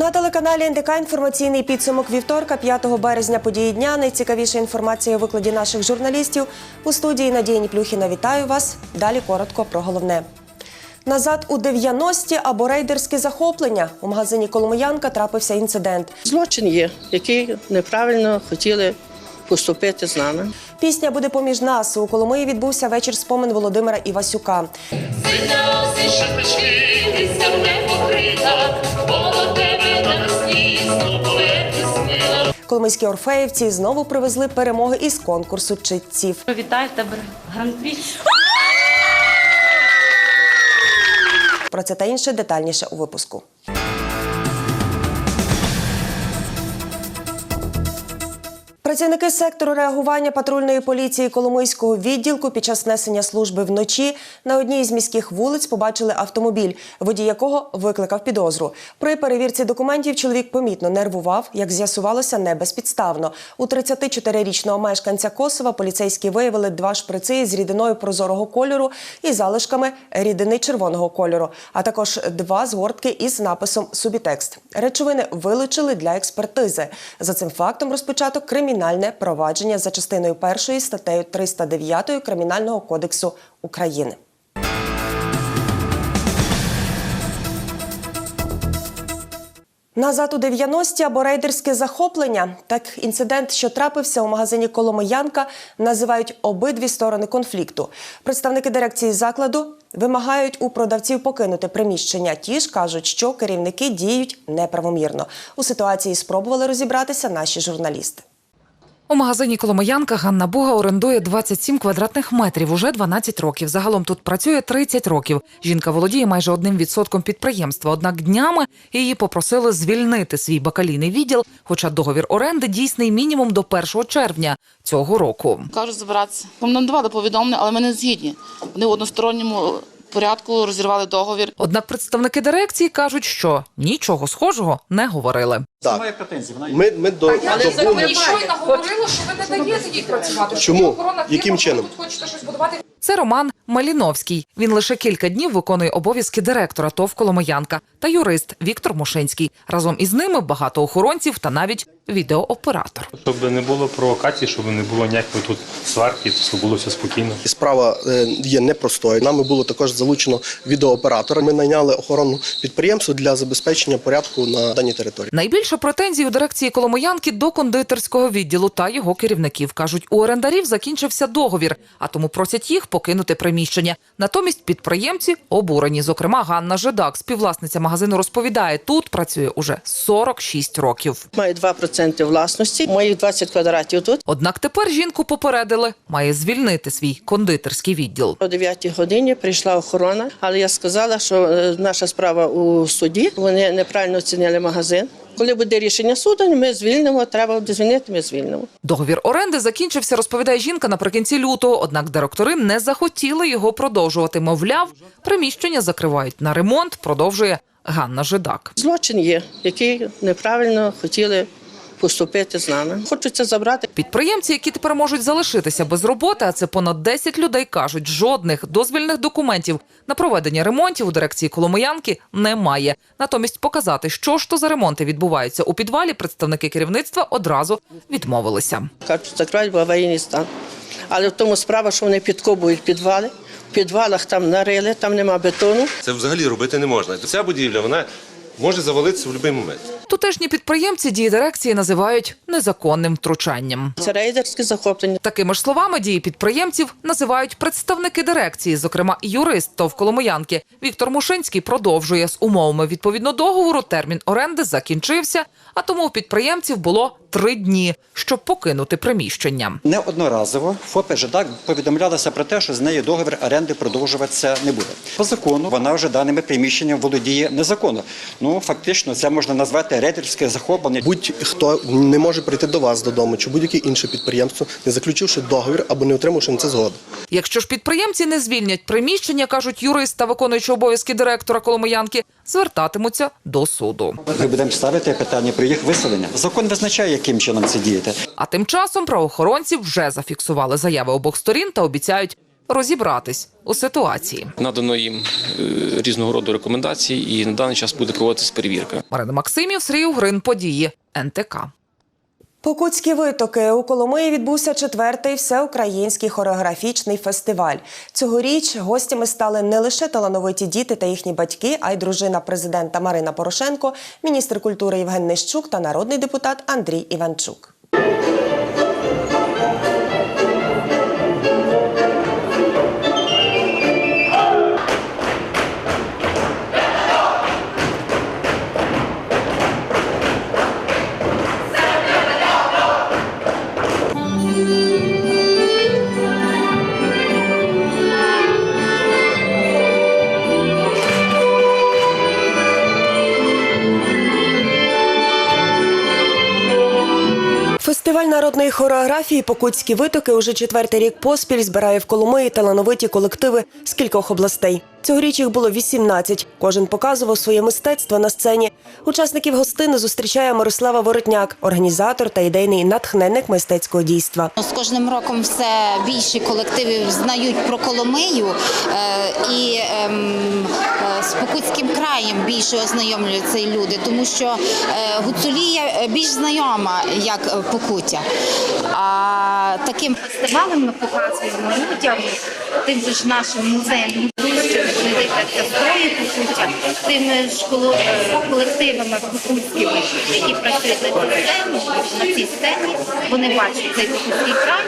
На телеканалі НДК інформаційний підсумок вівторка, 5 березня події дня. Найцікавіша інформація у викладі наших журналістів. У студії Надія Ніплюхіна вітаю вас. Далі коротко про головне. Назад у 90-ті або рейдерське захоплення. У магазині Коломиянка трапився інцидент. Злочин є, який неправильно хотіли поступити з нами. Пісня буде поміж нас. У Коломиї відбувся вечір спомин Володимира Івасюка. Синявся Коломийські орфеївці знову привезли перемоги із конкурсу читців. Вітаю тебе, гран-прі. Про це та інше детальніше у випуску. Працівники сектору реагування патрульної поліції Коломийського відділку під час несення служби вночі на одній із міських вулиць побачили автомобіль, водій якого викликав підозру. При перевірці документів чоловік помітно нервував, як з'ясувалося, не безпідставно. У 34-річного мешканця Косова поліцейські виявили два шприци з рідиною прозорого кольору і залишками рідини червоного кольору, а також два згортки із написом Субітекст. Речовини вилучили для експертизи. За цим фактом розпочато кримінальне провадження за частиною першої статтею 309 Кримінального кодексу України. Назад у 90-ті або рейдерське захоплення. Так інцидент, що трапився у магазині Коломиянка, називають обидві сторони конфлікту. Представники дирекції закладу вимагають у продавців покинути приміщення. Ті ж кажуть, що керівники діють неправомірно. У ситуації спробували розібратися наші журналісти. У магазині Коломиянка Ганна Буга орендує 27 квадратних метрів уже 12 років. Загалом тут працює 30 років. Жінка володіє майже одним відсотком підприємства. Однак днями її попросили звільнити свій бакалійний відділ, хоча договір оренди дійсний мінімум до 1 червня цього року. Кажуть збиратися. Нам надавали повідомлення, але ми не згідні. Вони в односторонньому порядку розірвали договір. Однак представники дирекції кажуть, що нічого схожого не говорили. Так. Ми, ми до, добу не- щойно говорили, що ви не даєте їй працювати. Чому? охорона Яким чином? хочете щось будувати. Це Роман Маліновський. Він лише кілька днів виконує обов'язки директора ТОВ Коломиянка та юрист Віктор Мушинський. Разом із ними багато охоронців та навіть відеооператор. Щоб не було провокацій, щоб не було ніякої тут сварки, щоб було все спокійно. І Справа е, є непростою. Нами було також залучено відеооператора. Ми найняли охорону підприємства для забезпечення порядку на даній території. Найбільше претензій у дирекції Коломиянки до кондитерського відділу та його керівників кажуть, у орендарів закінчився договір, а тому просять їх покинути приміщення. Натомість підприємці обурені. Зокрема, Ганна Жидак, співвласниця магазину, розповідає, тут працює уже 46 років. Маю 2% власності, моїх 20 квадратів тут. Однак тепер жінку попередили, має звільнити свій кондитерський відділ. О 9 годині прийшла охорона, але я сказала, що е, наша справа у суді. Вони неправильно оцінили магазин. Коли буде рішення суду, ми звільнимо. Треба буде звільнити, ми звільнимо. Договір оренди закінчився, розповідає жінка наприкінці лютого. Однак директори не захотіли його продовжувати. Мовляв, приміщення закривають на ремонт. Продовжує Ганна Жидак. Злочин є, який неправильно хотіли поступити з нами. Хочуть це забрати. Підприємці, які тепер можуть залишитися без роботи, а це понад 10 людей, кажуть, жодних дозвільних документів на проведення ремонтів у дирекції Коломиянки немає. Натомість показати, що ж то за ремонти відбуваються у підвалі, представники керівництва одразу відмовилися. Кажуть, закривають, бо аварійний стан. Але в тому справа, що вони підкопують підвали. В підвалах там нарили, там нема бетону. Це взагалі робити не можна. Ця будівля вона може завалитися в будь-який момент. Тутешні підприємці дії дирекції називають незаконним втручанням. Це рейдерське захоплення. Такими ж словами дії підприємців називають представники дирекції, зокрема юрист ТОВ Коломиянки. Віктор Мушинський продовжує з умовами відповідно договору. Термін оренди закінчився, а тому у підприємців було три дні, щоб покинути приміщення. Неодноразово ФОП «Жидак» повідомлялося про те, що з нею договір оренди продовжуватися не буде. По закону вона вже даними приміщенням володіє незаконно. Ну фактично, це можна назвати рейдерське захоплення. Будь-хто не може прийти до вас додому чи будь-яке інше підприємство, не заключивши договір або не отримавши на це згоду. Якщо ж підприємці не звільнять приміщення, кажуть юрист та виконуючий обов'язки директора Коломиянки, звертатимуться до суду. Ми будемо ставити питання про їх виселення. Закон визначає, яким чином це діяти. А тим часом правоохоронці вже зафіксували заяви обох сторін та обіцяють розібратись у ситуації. Надано їм е, різного роду рекомендації, і на даний час буде проводитися перевірка. Марина Максимів, Сергій Угрин, події НТК. Покутські витоки у Коломиї відбувся четвертий всеукраїнський хореографічний фестиваль. Цьогоріч гостями стали не лише талановиті діти та їхні батьки, а й дружина президента Марина Порошенко, міністр культури Євген Нищук та народний депутат Андрій Іванчук. Хореографії Покутські витоки уже четвертий рік поспіль збирає в Коломиї талановиті колективи з кількох областей. Цьогоріч їх було 18. Кожен показував своє мистецтво на сцені. Учасників гостини зустрічає Мирослава Воротняк, організатор та ідейний натхненник мистецького дійства. З кожним роком все більше колективів знають про Коломию е, і ем, е, з Покутським краєм більше ознайомлюються і люди, тому що е, Гуцулія більш знайома як Покуття. А таким Фестивалем ми показуємо людям, тим же ж нашим музеям, дивляться строї покуття, тими школо е, колективами покутськими, які працюють на цій сцені, на цій сцені, вони бачать цей покутський край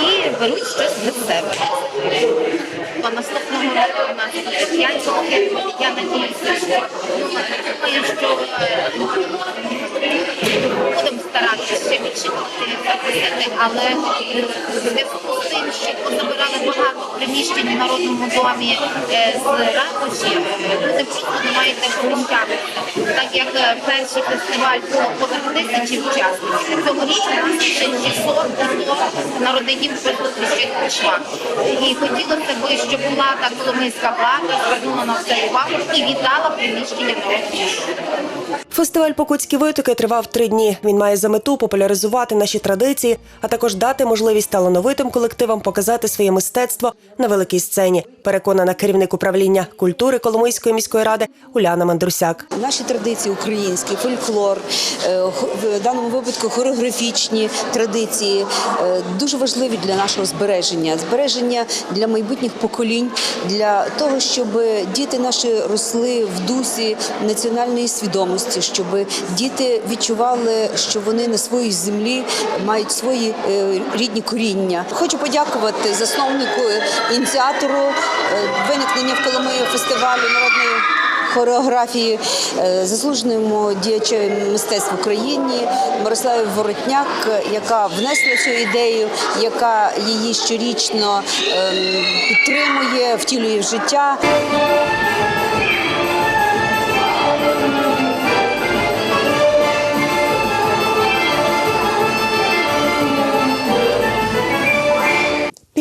і беруть щось себе. А наступного року у нас буде 5 років. Я надіюся, що думаю, що е, будемо старатися ще більше запустити, але зв'язку з тим, що позабирали багато приміщень в народному домі е, з ратуші, люди просто не мають де. Так як е, перший фестиваль було понад тисячі учасників, цьогоріч у нас ще 600 народний дім ще І хотілося б, щоб влада, коломийська влада звернула на це увагу і віддала приміщення народному. Фестиваль Покутські витоки тривав три дні. Він має за мету популяризувати наші традиції, а також дати можливість талановитим колективам показати своє мистецтво на великій сцені. Переконана керівник управління культури Коломийської міської ради Уляна Мандрусяк. Наші традиції українські, фольклор, е, в даному випадку хореографічні традиції е, дуже важливі для нашого збереження, збереження для майбутніх поколінь, для того, щоб діти наші росли в дусі національної свідомості, щоб діти відчували, що вони на своїй землі мають свої е, рідні коріння. Хочу подякувати засновнику, ініціатору е, виникнення в Коломиї фестивалю народної хореографії, е, заслуженому діячу мистецтв в Україні Мирославі Воротняк, яка внесла цю ідею, яка її щорічно ем, підтримує, втілює в життя.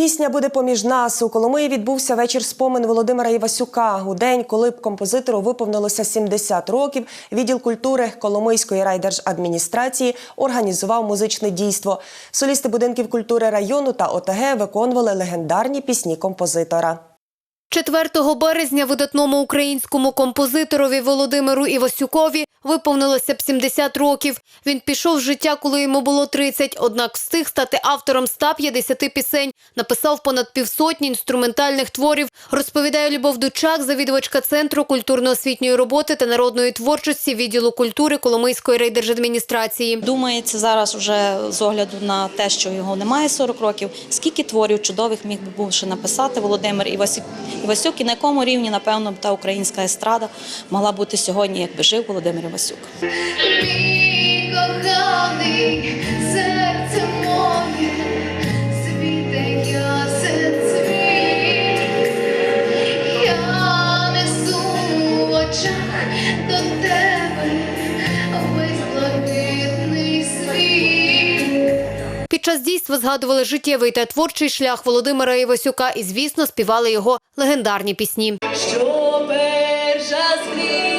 Пісня буде поміж нас. У Коломиї відбувся вечір спомин Володимира Івасюка. У день, коли б композитору виповнилося 70 років, відділ культури Коломийської райдержадміністрації організував музичне дійство. Солісти будинків культури району та ОТГ виконували легендарні пісні композитора. 4 березня видатному українському композиторові Володимиру Івасюкові виповнилося б 70 років. Він пішов з життя, коли йому було 30, однак встиг стати автором 150 пісень, написав понад півсотні інструментальних творів, розповідає Любов Дучак, завідувачка Центру культурно-освітньої роботи та народної творчості відділу культури Коломийської райдержадміністрації. Думається зараз вже з огляду на те, що його немає 40 років, скільки творів чудових міг би був ще написати Володимир Івасюк, Івасюк і на якому рівні, напевно, та українська естрада могла бути сьогодні, якби жив Володимир Васюк. Мій коханий, час дійства згадували життєвий та творчий шлях Володимира Івасюка і, звісно, співали його легендарні пісні. Що перша скрипка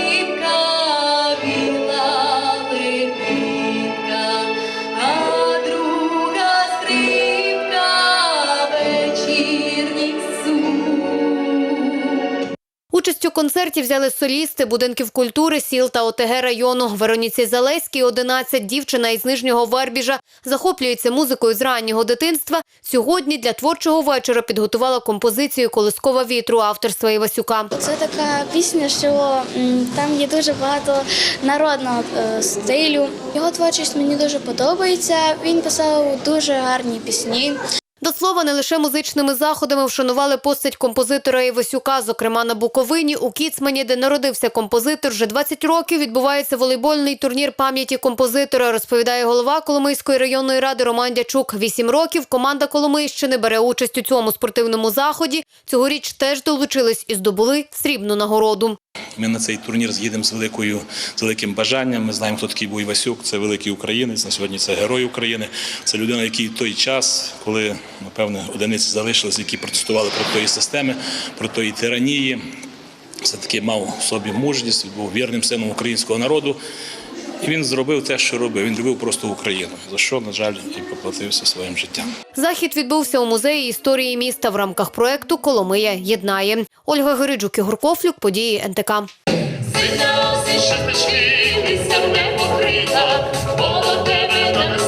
концерті взяли солісти будинків культури, сіл та ОТГ району. Вероніці Залеській 11, дівчина із Нижнього Вербіжа, захоплюється музикою з раннього дитинства. Сьогодні для творчого вечора підготувала композицію Колискова вітру авторства Івасюка. Це така пісня, що там є дуже багато народного е, стилю. Його творчість мені дуже подобається. Він писав дуже гарні пісні. До слова, не лише музичними заходами вшанували постать композитора Івасюка. Зокрема, на Буковині у Кіцмані, де народився композитор, вже 20 років відбувається волейбольний турнір пам'яті композитора. Розповідає голова Коломийської районної ради Роман Дячук. Вісім років команда Коломийщини бере участь у цьому спортивному заході. Цьогоріч теж долучились і здобули срібну нагороду. Ми на цей турнір з'їдемо з великою з великим бажанням. Ми знаємо, хто такий був Івасюк. Це великий українець. На сьогодні це герой України. Це людина, який той час, коли напевне одиниці залишились, які протестували проти тої системи, проти тої тиранії. Все таки мав в собі мужність, був вірним сином українського народу. І він зробив те, що робив. Він любив просто Україну, за що, на жаль, і поплатився своїм життям. Захід відбувся у музеї історії міста в рамках проекту Коломия єднає. Ольга Гириджук, Ігор Кофлюк, події НТК. Синя покрита, тебе на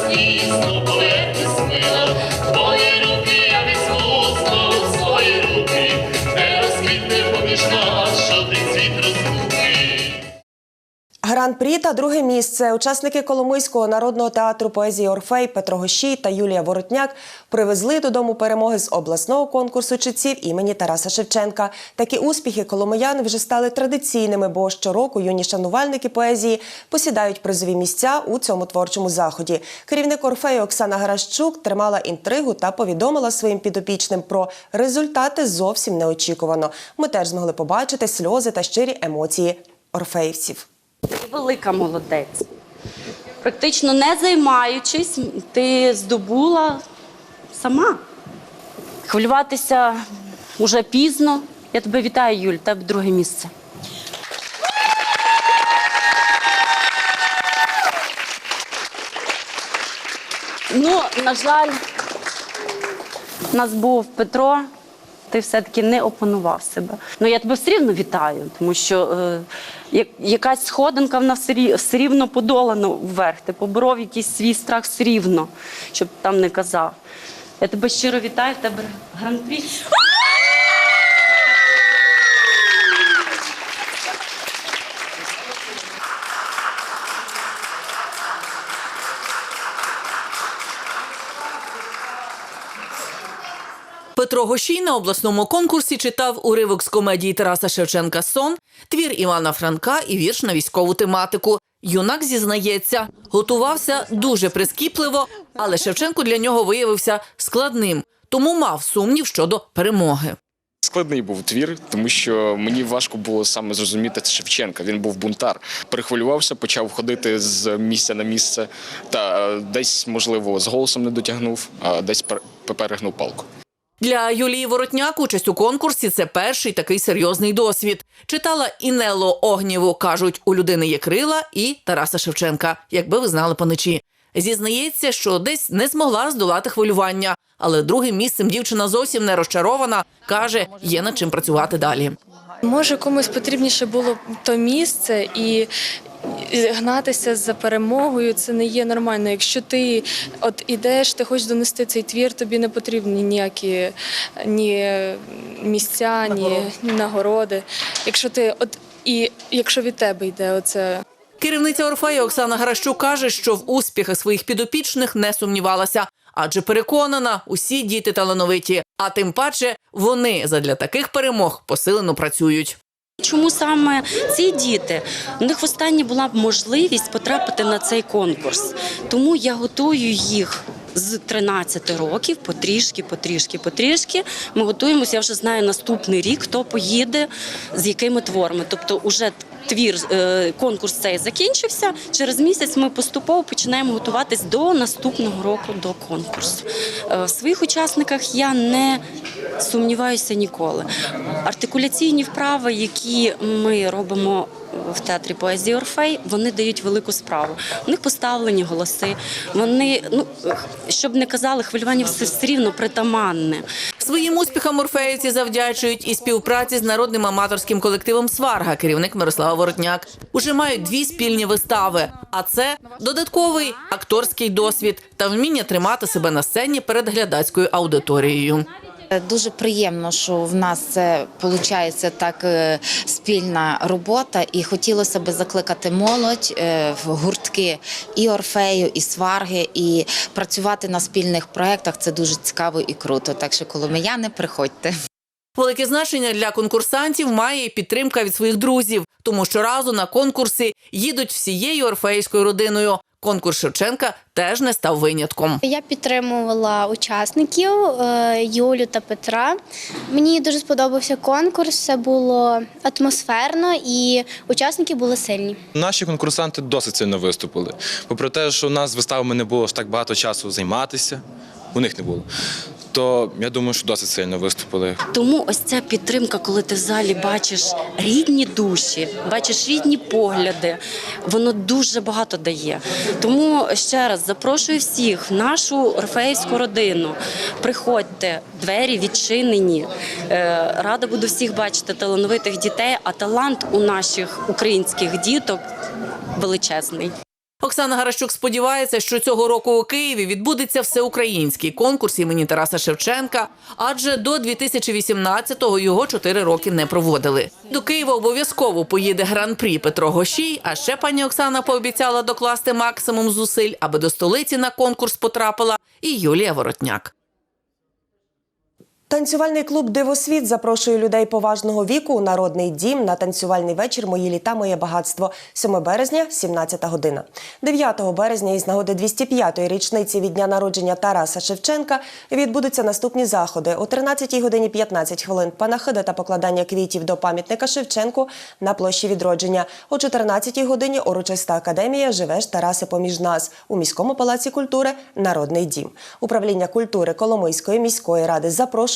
Гран-прі та друге місце. Учасники Коломийського народного театру поезії Орфей Петро Гощій та Юлія Воротняк привезли додому перемоги з обласного конкурсу читців імені Тараса Шевченка. Такі успіхи коломиян вже стали традиційними, бо щороку юні шанувальники поезії посідають призові місця у цьому творчому заході. Керівник Орфею Оксана Гаращук тримала інтригу та повідомила своїм підопічним про результати зовсім неочікувано. Ми теж змогли побачити сльози та щирі емоції орфеївців. Ти велика молодець. Практично не займаючись, ти здобула сама. Хвилюватися вже пізно. Я тебе вітаю, Юль, тебе друге місце. Ну, на жаль, у нас був Петро, ти все-таки не опанував себе. Ну я тебе все рівно вітаю, тому що е, якась сходинка в нас все все рівно подолана вверх. Ти поборов якийсь свій страх все рівно, щоб там не казав. Я тебе щиро вітаю, в тебе гран-прі. Петро Гощій на обласному конкурсі читав уривок з комедії Тараса Шевченка Сон, твір Івана Франка і вірш на військову тематику. Юнак зізнається, готувався дуже прискіпливо, але Шевченко для нього виявився складним, тому мав сумнів щодо перемоги. Складний був твір, тому що мені важко було саме зрозуміти Шевченка. Він був бунтар. Перехвилювався, почав ходити з місця на місце, та е, десь, можливо, з голосом не дотягнув, а десь пер- перегнув палку. Для Юлії Воротняк участь у конкурсі це перший такий серйозний досвід. Читала Інело Огнєву, кажуть, у людини є крила, і Тараса Шевченка, якби ви знали поночі. Зізнається, що десь не змогла здолати хвилювання, але другим місцем дівчина зовсім не розчарована. каже, є над чим працювати далі. Може, комусь потрібніше було то місце і. Гнатися за перемогою це не є нормально. Якщо ти от ідеш, ти хочеш донести цей твір, тобі не потрібні ніякі ні місця, ні, ні нагороди. Якщо ти от і якщо від тебе йде оце Керівниця Орфею Оксана Гаращук каже, що в успіхах своїх підопічних не сумнівалася, адже переконана, усі діти талановиті, а тим паче вони задля таких перемог посилено працюють. Чому саме ці діти? У них останнє була б можливість потрапити на цей конкурс. Тому я готую їх з 13 років потрішки, потрішки, потрішки. Ми готуємося. Я вже знаю наступний рік, хто поїде з якими творами. Тобто, уже твір е, конкурс цей закінчився. Через місяць ми поступово починаємо готуватись до наступного року до конкурсу. Е, В своїх учасниках я не сумніваюся ніколи. Артикуляційні вправи, які ми робимо в театрі поезії Орфей, вони дають велику справу. У них поставлені голоси. Вони, ну щоб не казали, хвилювання все, все рівно притаманне. Своїм успіхам орфеївці завдячують і співпраці з народним аматорським колективом Сварга, керівник Мирослава Воротняк. Уже мають дві спільні вистави. А це додатковий акторський досвід та вміння тримати себе на сцені перед глядацькою аудиторією. Дуже приємно, що в нас це виходить так е, спільна робота, і хотілося б закликати молодь е, в гуртки і орфею, і сварги, і працювати на спільних проєктах. Це дуже цікаво і круто. Так що, коломияни, приходьте. Велике значення для конкурсантів має і підтримка від своїх друзів, тому щоразу на конкурси їдуть всією орфейською родиною. Конкурс Шевченка теж не став винятком. Я підтримувала учасників е, Юлю та Петра. Мені дуже сподобався конкурс. Все було атмосферно і учасники були сильні. Наші конкурсанти досить сильно виступили. Попри те, що у нас з виставами не було ж так багато часу займатися, у них не було. То я думаю, що досить сильно виступили. Тому ось ця підтримка, коли ти в залі бачиш рідні душі, бачиш рідні погляди, воно дуже багато дає. Тому ще раз запрошую всіх в нашу орфеївську родину. Приходьте, двері відчинені. Е, Рада буду всіх бачити талановитих дітей, а талант у наших українських діток величезний. Оксана Гаращук сподівається, що цього року у Києві відбудеться всеукраїнський конкурс імені Тараса Шевченка, адже до 2018-го його чотири роки не проводили. До Києва обов'язково поїде гран-прі Петро Гощій. А ще пані Оксана пообіцяла докласти максимум зусиль, аби до столиці на конкурс потрапила і Юлія Воротняк. Танцювальний клуб Дивосвіт запрошує людей поважного віку у народний дім на танцювальний вечір Мої літа, моє багатство 7 березня, 17 година. 9 березня із нагоди 205-ї річниці від дня народження Тараса Шевченка відбудуться наступні заходи о 13 годині 15 хвилин панахида та покладання квітів до пам'ятника Шевченку на площі відродження. О 14 годині урочиста академія Живеш Тараси поміж нас у міському палаці культури Народний дім. Управління культури Коломийської міської ради